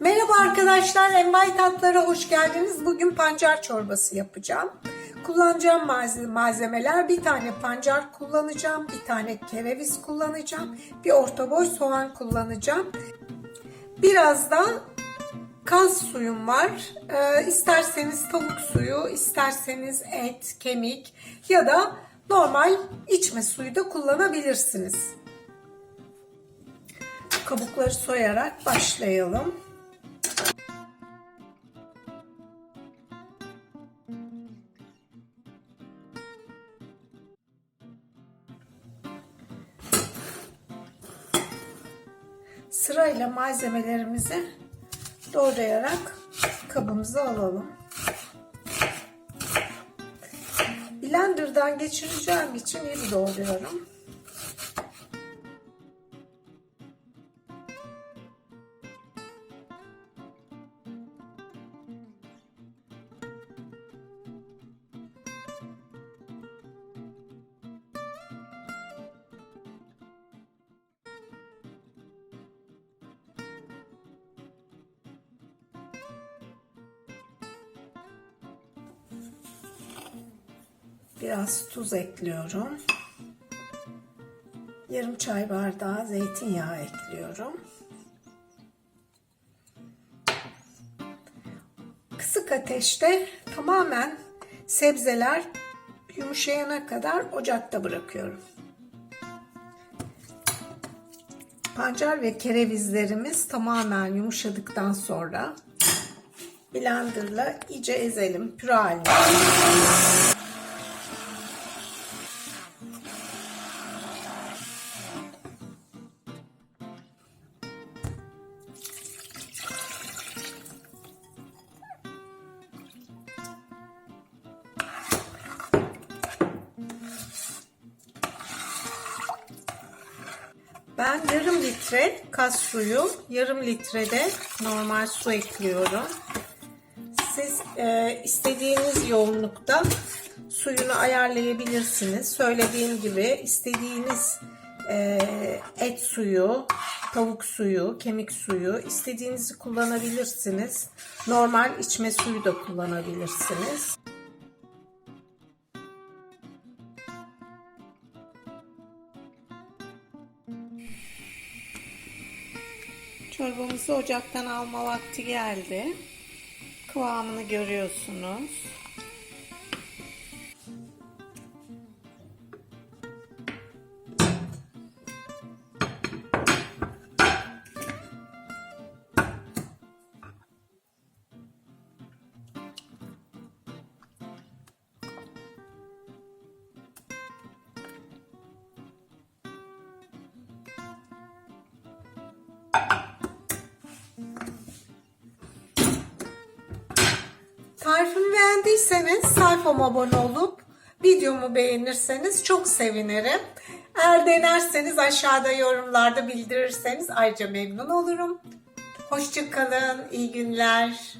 Merhaba arkadaşlar, Envai Tatlara hoş geldiniz. Bugün pancar çorbası yapacağım. Kullanacağım malze- malzemeler bir tane pancar kullanacağım, bir tane kereviz kullanacağım, bir orta boy soğan kullanacağım. Biraz da kaz suyum var. Ee, isterseniz tavuk suyu, isterseniz et, kemik ya da normal içme suyu da kullanabilirsiniz. Kabukları soyarak başlayalım. Sırayla malzemelerimizi doğrayarak kabımıza alalım. Blender'dan geçireceğim için iri doğruyorum. Biraz tuz ekliyorum. Yarım çay bardağı zeytinyağı ekliyorum. Kısık ateşte tamamen sebzeler yumuşayana kadar ocakta bırakıyorum. Pancar ve kerevizlerimiz tamamen yumuşadıktan sonra blenderla iyice ezelim püre haline. Ben yarım litre kas suyu, yarım litre de normal su ekliyorum. Siz e, istediğiniz yoğunlukta suyunu ayarlayabilirsiniz. Söylediğim gibi istediğiniz e, et suyu, tavuk suyu, kemik suyu istediğinizi kullanabilirsiniz. Normal içme suyu da kullanabilirsiniz. Çorbamızı ocaktan alma vakti geldi. Kıvamını görüyorsunuz. Tarifimi beğendiyseniz sayfama abone olup videomu beğenirseniz çok sevinirim. Eğer denerseniz aşağıda yorumlarda bildirirseniz ayrıca memnun olurum. Hoşçakalın, iyi günler.